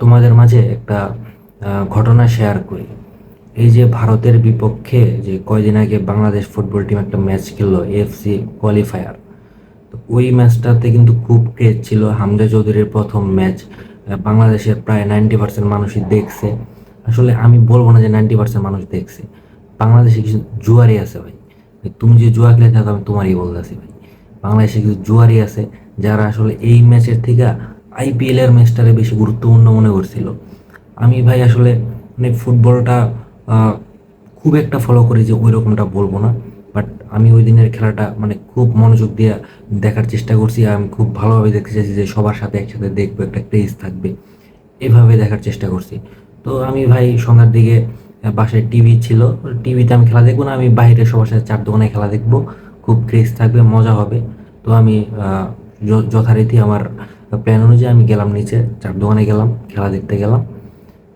তোমাদের মাঝে একটা ঘটনা শেয়ার করি। এই যে ভারতের বিপক্ষে যে কয়দিন আগে বাংলাদেশ ফুটবল টিম একটা ম্যাচ খেললো এফসি কোয়ালিফায়ার তো ওই ম্যাচটাতে কিন্তু খুব ক্রেজ ছিল। হামজা চৌধুরীর প্রথম ম্যাচ বাংলাদেশের প্রায় নাইনটি পার্সেন্ট মানুষই দেখছে। আসলে আমি বলব না যে নাইনটি পার্সেন্ট মানুষ দেখছে। বাংলাদেশে কিছু জুয়ারি আছে ভাই। তুমি যে জুয়া খেলে থাকো, আমি তোমারই বলতেছি ভাই। বাংলাদেশে কিছু জুয়ারি আছে যারা আসলে এই ম্যাচের থেকে আইপিএল এর ম্যাচটারে বেশি গুরুত্বপূর্ণ মনে করছিল। আমি ভাই আসলে মানে ফুটবলটা খুব একটা ফলো করি যে ওই রকমটা বলব না। বাট আমি ওই দিনের খেলাটা মানে খুব মনোযোগ দিয়ে দেখার চেষ্টা করছি আর আমি খুব ভালোভাবে দেখতে চাইছি যে সবার সাথে একসাথে দেখব, একটা ক্রেজ থাকবে। এভাবে দেখার চেষ্টা করছি। তো আমি ভাই সন্ধ্যার দিকে বাসায় টিভি ছিল। টিভিতে আমি খেলা দেখব না, আমি বাইরে সবার সাথে চার দোকানে খেলা দেখব। খুব ক্রেজ থাকবে, মজা হবে। তো আমি যথারীতি আমার প্ল্যান অনুযায়ী আমি গেলাম নিচে, চার দোকানে গেলাম, খেলা দেখতে গেলাম।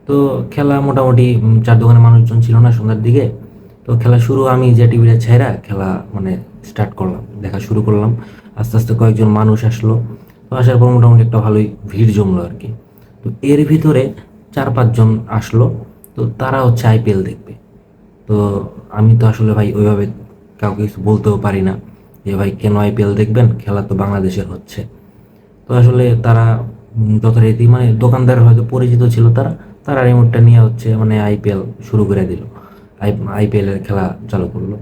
তো খেলা মোটামুটি চার দোকানে মানুষজন ছিল না সন্ধ্যার দিকে। তো খেলা শুরু আমি যে টিভিটা ছেড়া খেলা মানে স্টার্ট করলাম, দেখা শুরু করলাম। আস্তে আস্তে কয়েকজন মানুষ আসলো। তো আসার পর মোটামুটি একটা ভালোই ভিড় জমলো আর কি। তো এর ভিতরে চার পাঁচজন আসলো। তো তারা হচ্ছে আইপিএল দেখবে। তো আমি তো আসলে ভাই ওইভাবে কাউকে কিছু বলতেও পারি না যে, ভাই কেন আইপিএল দেখবেন? খেলা তো বাংলাদেশের হচ্ছে। তো আসলে তারা যথারীতি মানে দোকানদার হয়তো পরিচিত ছিল তারা তারা রিমোটটা নিয়ে হচ্ছে মানে আইপিএল শুরু করে দিল। আই আইপিএল এর খেলা চালু করল।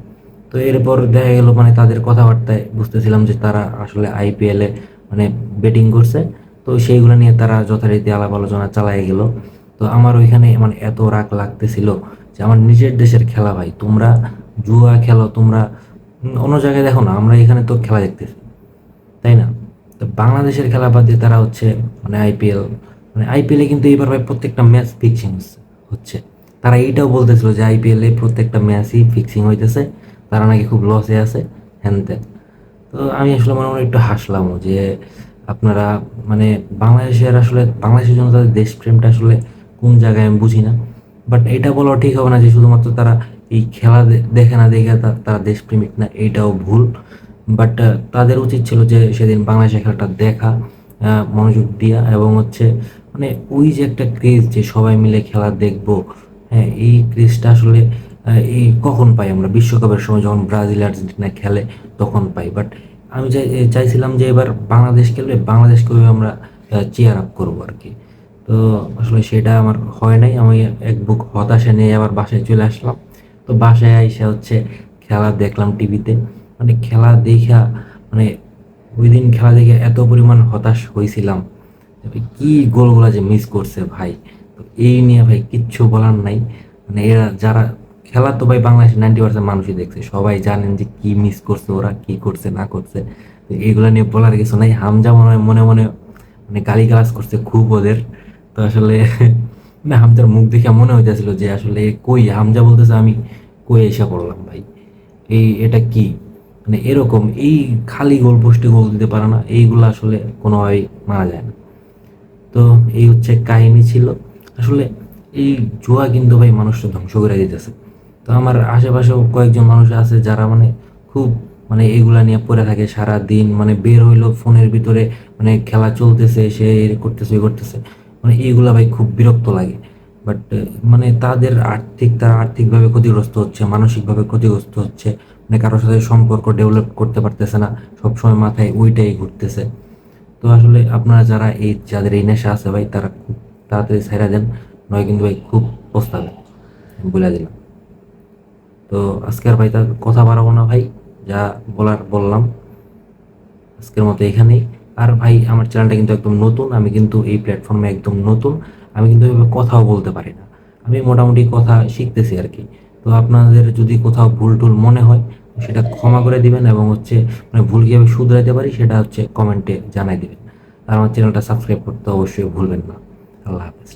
তো এরপর দেখা গেল মানে তাদের কথাবার্তায় বুঝতেছিলাম যে তারা আসলে আইপিএল এ মানে ব্যাটিং করছে। তো সেইগুলো নিয়ে তারা যথারীতি আলাপ আলোচনা চালাই গেল। তো আমার ওইখানে মানে এত রাগ লাগতেছিল যে আমার নিজের দেশের খেলা ভাই, তোমরা জুয়া খেলো, তোমরা অন্য জায়গায় দেখো না, আমরা এখানে তো খেলা দেখতেছি। তাই না? তো বাংলাদেশের খেলা বাদ দিয়ে তারা হচ্ছে মানে আইপিএল মানে আইপিএলে কিন্তু এইবার ভাই প্রত্যেকটা ম্যাচ ফিক্সিং হচ্ছে। তারা এইটাও বলতেছিল যে আইপিএল প্রত্যেকটা ম্যাচই ফিক্সিং হইতেছে। তারা নাকি খুব লসে আছে হ্যান ত্যান তো আমি আসলে মনে মনে একটু হাসলামও যে আপনারা মানে বাংলাদেশের আসলে, বাংলাদেশের জন্য তাদের দেশপ্রেমটা আসলে কোন জায়গায় আমি বুঝি না। বাট এটা বলা ঠিক হবে না যে শুধুমাত্র তারা এই খেলা দেখে না দেখে তারা দেশপ্রেমিক না এইটাও ভুল। বাট তাদের উচিত ছিল যে সেদিন বাংলাদেশের খেলাটা দেখা মনোযোগ দিয়া এবং হচ্ছে মানে ওই যে একটা ক্রেজ যে সবাই মিলে খেলা দেখব হ্যাঁ এই ক্রেজটা আসলে এই কখন পাই আমরা? বিশ্বকাপের সময় যখন ব্রাজিল আর্জেন্টিনা খেলে তখন পাই। বাট আমি চাই- চাইছিলাম যে এবার বাংলাদেশ খেলবে বাংলাদেশকে আমরা চেয়ার আপ করব আর কি। তো আসলে সেটা আমার হয় নাই। আমি এক বুক হতাশা নিয়ে আবার বাসায় চলে আসলাম। তো বাসায় এসে হচ্ছে খেলা দেখলাম টিভিতে মানে খেলা দেখা মানে ওই দিন খেলা দেখে এত পরিমাণ হতাশ হয়েছিলাম কি গোলগুলা যে মিস করছে ভাই। এই নিয়ে ভাই কিচ্ছু বলার নাই। মানে এরা যারা খেলা তো ভাই বাংলাদেশের নাইনটি পার্সেন্ট মানুষই দেখছে। সবাই জানেন যে কি মিস করছে ওরা, কি করছে, না করছে। তো এইগুলা নিয়ে বলার কিছু নাই। হামজা মনে মনে মনে মানে গালি গালাজ করছে খুব ওদের। তো আসলে না হামজার মুখ দেখে মনে হইতেছিল যে আসলে কই? হামজা বলতেছে আমি কই এসে পড়লাম ভাই? এই, এটা কি? মানে এরকম এই খালি গোল পোস্টে গোল দিতে পারে না, এইগুলো আসলে কোনোভাবেই মানা যায় না। তো এই হচ্ছে কাহিনী ছিল। আসলে এই জুয়া কিন্তু ভাই মানুষকে ধ্বংস করে দিতেছে। তো আমার আশেপাশেও কয়েকজন মানুষ আছে যারা মানে খুব মানে এগুলা নিয়ে পড়ে থাকে সারা দিন মানে বের হইল ফোনের ভিতরে মানে খেলা চলতেছে, সে করতেছে, ওই করতেছে। মানে এইগুলা ভাই খুব বিরক্ত লাগে। বাট মানে তাদের আর্থিক তারা আর্থিকভাবে ক্ষতিগ্রস্ত হচ্ছে, মানসিকভাবে ক্ষতিগ্রস্ত হচ্ছে। মানে কারোর সাথে সম্পর্ক ডেভেলপ করতে পারতেছে না, সবসময় মাথায় ওইটাই ঘুরতেছে। তো আসলে আপনারা যারা এই, যাদের এই নেশা আছে ভাই, তারা খুব তাড়াতাড়ি ছাইরা দেন, নয় কিন্তু ভাই খুব পস্তাবে বলে দিলাম। তো আজকে আর ভাই তার কথা বাড়াবো না ভাই, যা বলার বললাম। আজকের মতো এখানেই। আর ভাই, আমার চ্যানেলটা কিন্তু একদম নতুন, আমি কিন্তু এই প্ল্যাটফর্মে একদম নতুন, আমি কিন্তু এভাবে কথাও বলতে পারি না। আমি মোটামুটি কথা শিখতেছি আর কি। তো আপনাদের যদি কোথাও ভুল টুল মনে হয়, সেটা ক্ষমা করে দিবেন এবং হচ্ছে মানে ভুল কীভাবে শুধরাইতে পারি, সেটা হচ্ছে কমেন্টে জানাই দিবেন। আর আমার চ্যানেলটা সাবস্ক্রাইব করতে অবশ্যই ভুলবেন না। আল্লাহ হাফেজ